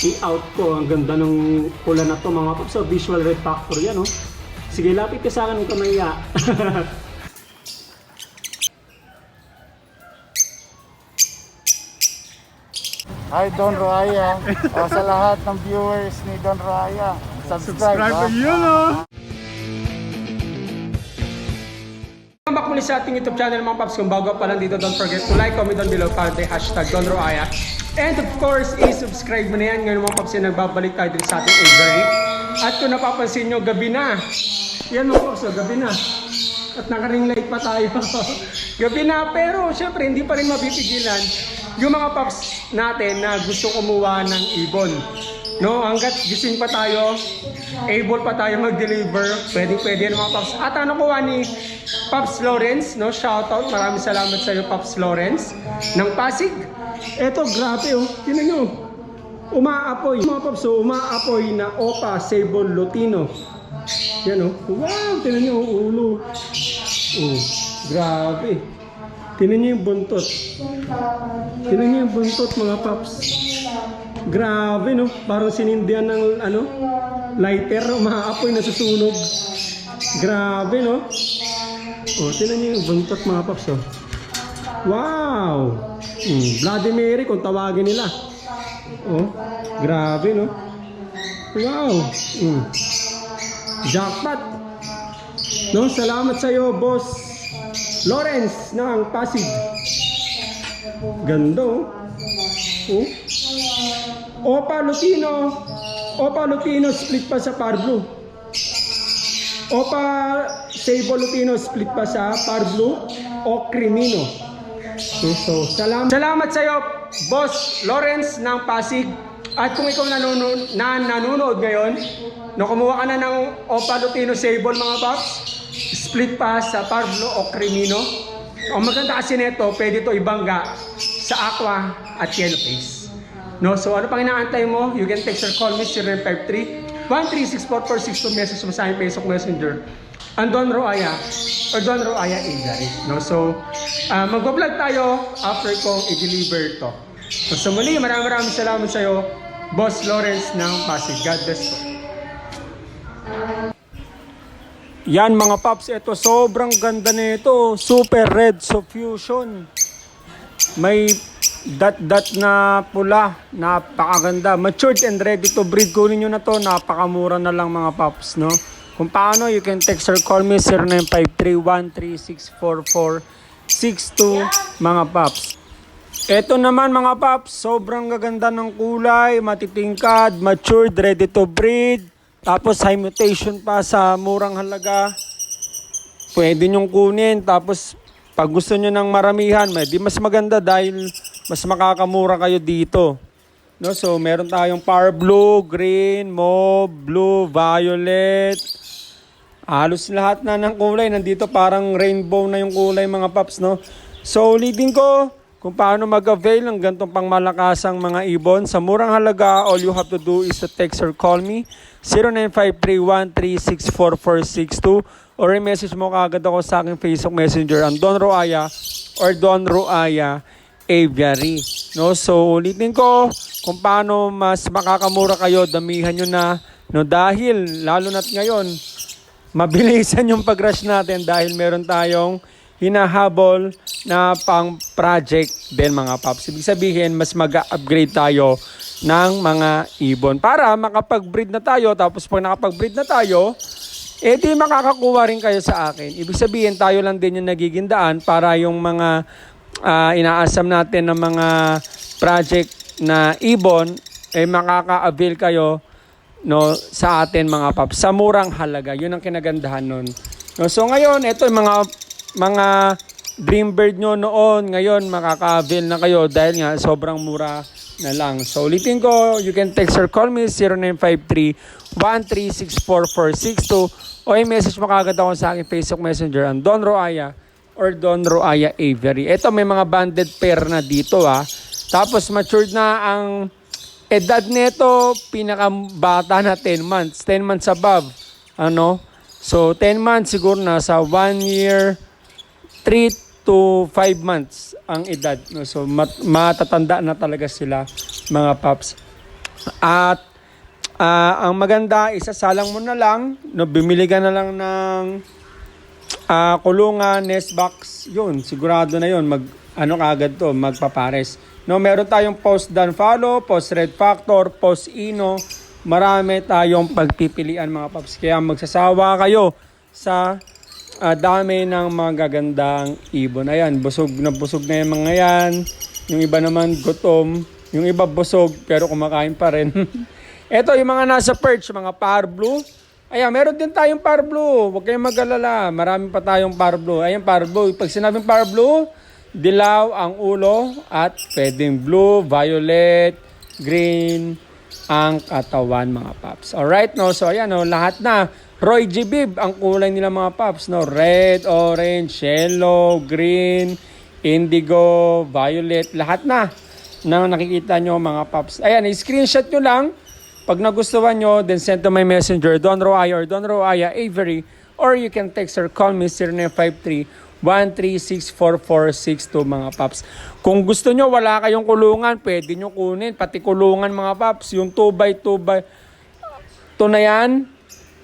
i-out ko. Ang ganda ng pula na to mga paps. So, visual red factor yan, oh. Sige, lapit ka sa akin kung kamaya. Hi Don Roaya. o, sa lahat ng viewers ni Don Roaya, subscribe. ha? yun, oh. Welcome back muli sa ating YouTube channel mga paps. Kung bago pa lang dito, don't forget to like, comment down below para hashtag Don Roaya. And of course, i-subscribe mo na yan. Ngayon mga paps, nagbabalik tayo sa ating Avery. At kung napapansin nyo, gabi na. Yan mga paps, oh, gabi na. At naka-ring light pa tayo. gabi na, pero syempre hindi pa rin mapipigilan yung mga paps natin na gusto kumuha ng ibon. No, hanggat gising pa tayo, able pa tayo mag-deliver, pwedeng pwede yan mga paps. At ano kuha ni Paps Lawrence, no? Shoutout, maraming salamat sa iyo Paps Lawrence ng Pasig. Eto, grabe oh. Tinan nyo. Umaapoy. Mga paps, oh, umaapoy na Opa Sable Lutino. Yan oh. Wow, tinan nyo, oh, ulo. Oh, grabe. Tinan nyo yung buntot. Tinan nyo yung buntot mga paps. Grabe no, parang sinindihan ng ano, lighter, umaapoy na susunog. Grabe no. Oh, tinan nyo yung buntot mga paps oh. Wow! Mm, Bloody kung tawagin nila. Oh, grabe no. Wow! Mm. Jackpot! No, salamat sa iyo, boss Lawrence ng Pasig. Ganda oh. Oh. Opa Lutino. Opa Lutino split pa sa Parblo. Opa Sable Lutino split pa sa Parblo o Crimino. So, so salamat. Salamat sa iyo, Boss Lawrence ng Pasig. At kung ikaw nanonood, na nanonood ngayon, no, kumuha ka na ng Opa Lutino Sable mga paps, split pa sa Parblo o Crimino. Ang maganda kasi nito, pwede to ibangga sa Aqua at Yellow Face. No, so ano pang inaantay mo? You can text or call me 0953 1364462 message mo sa aking Facebook Messenger. Ang Don Roaya or Don Roaya Agari. No, so uh, magbablog tayo after kong i-deliver to. So, so muli, maraming maraming salamat sa iyo, Boss Lawrence ng Pasig. God bless po. Yan mga paps, ito sobrang ganda nito. Super red suffusion. May dot-dot na pula. Napakaganda. Matured and ready to breed. Kunin nyo na to. Napakamura na lang mga paps, no? Kung paano, you can text or call me 0953-1364462 mga paps. Ito naman mga paps, sobrang gaganda ng kulay, matitingkad, matured, ready to breed. Tapos high mutation pa sa murang halaga. Pwede nyong kunin. Tapos pag gusto nyo ng maramihan, di mas maganda dahil mas makakamura kayo dito. No, so meron tayong power blue, green, mauve, blue, violet. Halos lahat na ng kulay nandito parang rainbow na yung kulay mga paps no. So ulitin ko kung paano mag-avail ng gantong pangmalakasang mga ibon sa murang halaga, all you have to do is to text or call me 0953-1364462 or i-message mo kaagad ako sa aking Facebook Messenger ang Don Roaya or Don Roaya Aviary. No, so ulitin ko kung paano mas makakamura kayo, damihan nyo na no dahil lalo na't ngayon mabilisan yung pag-rush natin dahil meron tayong hinahabol na pang project din mga paps. Ibig sabihin, mas mag-upgrade tayo ng mga ibon para makapag-breed na tayo. Tapos pag nakapag-breed na tayo, eh di makakakuha rin kayo sa akin. Ibig sabihin, tayo lang din yung nagiging daan para yung mga ah, inaasam natin ng mga project na ibon, eh makaka-avail kayo no sa atin mga paps sa murang halaga yun ang kinagandahan nun no, so ngayon ito yung mga mga dream bird nyo noon ngayon makaka-avail na kayo dahil nga sobrang mura na lang so ulitin ko you can text or call me 0953 1364462 o i-message mo kagad ako sa aking Facebook Messenger ang Don Roaya or Don Roaya Avery ito may mga banded pair na dito ah tapos matured na ang edad nito, pinakabata na 10 months. 10 months above. Ano? So, 10 months siguro nasa 1 year, 3 to 5 months ang edad. No? So, mat- matatanda na talaga sila, mga paps. At ah, ang maganda, isasalang mo na lang, no, bumili ka na lang ng ah, kulungan, nest box, yun, sigurado na yun, mag, ano kagad to, magpapares. No, meron tayong post done follow, post red factor, post ino, marami tayong pagpipilian mga paps. Kaya magsasawa kayo sa ah, dami ng mga gagandang ibon. Ayan, busog na busog na yung mga yan. Yung iba naman gutom. Yung iba busog pero kumakain pa rin. Ito yung mga nasa perch, mga par blue. Ayan, meron din tayong par blue. Huwag kayong mag-alala. Marami pa tayong par blue. Ayan, par blue. Pag sinabing par blue, dilaw ang ulo at pwedeng blue, violet, green, ang katawan mga paps. Alright, no? So, ayan, no? lahat na. Roy G. Bib, ang kulay nila mga paps, no? Red, orange, yellow, green, indigo, violet, lahat na na nakikita nyo mga paps. Ayan, screenshot nyo lang. Pag nagustuhan nyo, then send to my messenger, Don Roaya or Don Roaya Avery, or you can text or call me 0953 1364462 mga paps. Kung gusto nyo, wala kayong kulungan, pwede nyo kunin. Pati kulungan mga paps, yung 2x2 by 2 na yan,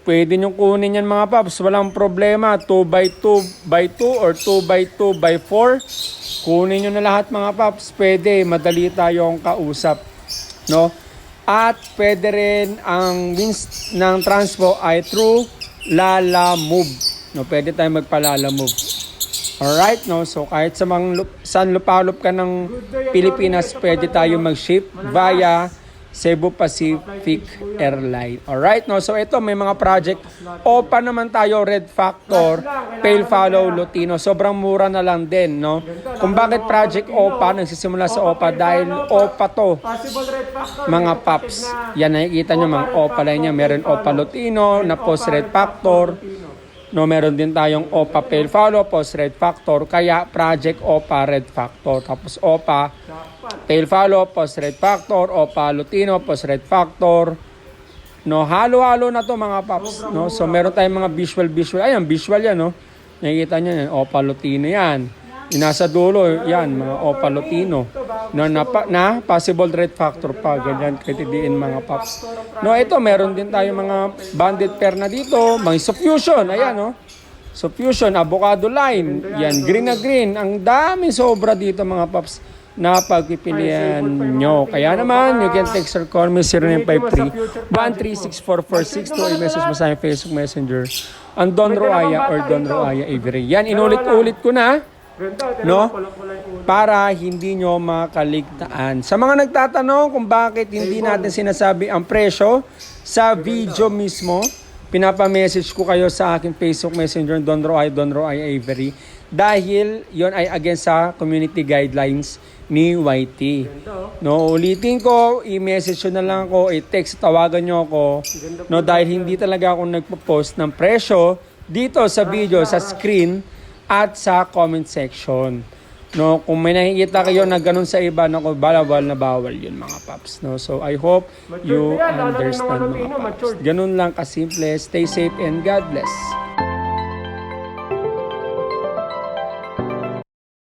pwede nyo kunin yan mga paps. Walang problema. 2x2 by 2 or 2x2 by 4. Kunin nyo na lahat mga paps. Pwede. Madali tayong kausap. No? At pwede rin ang means ng transpo ay through Lala Move. No, pwede tayong magpa-Lala Move. Alright, no? So, kahit sa mga lup, saan lupalop ka ng Pilipinas, pwede tayo mag-ship via Cebu Pacific Airline. Alright, no? So, ito, may mga project. OPA naman tayo, Red Factor, Pale Follow, Lutino. Sobrang mura na lang din, no? Kung bakit project OPA, nagsisimula sa OPA dahil OPA to, mga paps. Yan, nakikita nyo mga OPA line niya. Meron OPA Lutino, na post Red Factor, No, meron din tayong OPA Pale Follow, Post Red Factor, kaya Project OPA Red Factor. Tapos OPA Pale Follow, Post Red Factor, OPA Lutino, Post Red Factor. No, halo-halo na to mga paps. No, so meron tayong mga visual visual. Ayan, visual yan, no. Nakikita niyo yan, OPA Lutino yan. Yung nasa dulo, yan, mga OPA Lutino. No, na, pa- na possible red factor pa, ganyan, katidiin mga paps. No, ito, meron din tayo mga banded pair na dito, mga suffusion, ayan, no. Suffusion, avocado line, yan, green na green. Ang dami sobra dito mga paps na pagpipilian nyo. Kaya naman, you can text or call me 0953 1364462 i-message mo sa Facebook Messenger ang Don Roaya or Don Roaya Avery. Yan, inulit-ulit ko na no? Para hindi nyo makaligtaan. Sa mga nagtatanong kung bakit hindi natin sinasabi ang presyo sa video mismo, pinapamessage ko kayo sa aking Facebook Messenger Don Roy, Don Roy Avery dahil yon ay against sa community guidelines ni YT. No, ulitin ko, i-message nyo na lang ako, i-text, tawagan nyo ako. No, dahil hindi talaga ako nagpo-post ng presyo dito sa video, sa screen, at sa comment section. No, kung may nakikita kayo na ganun sa iba, nako bawal na bawal 'yun mga paps, no. So I hope you understand mga paps. Ganun lang kasimple. Stay safe and God bless.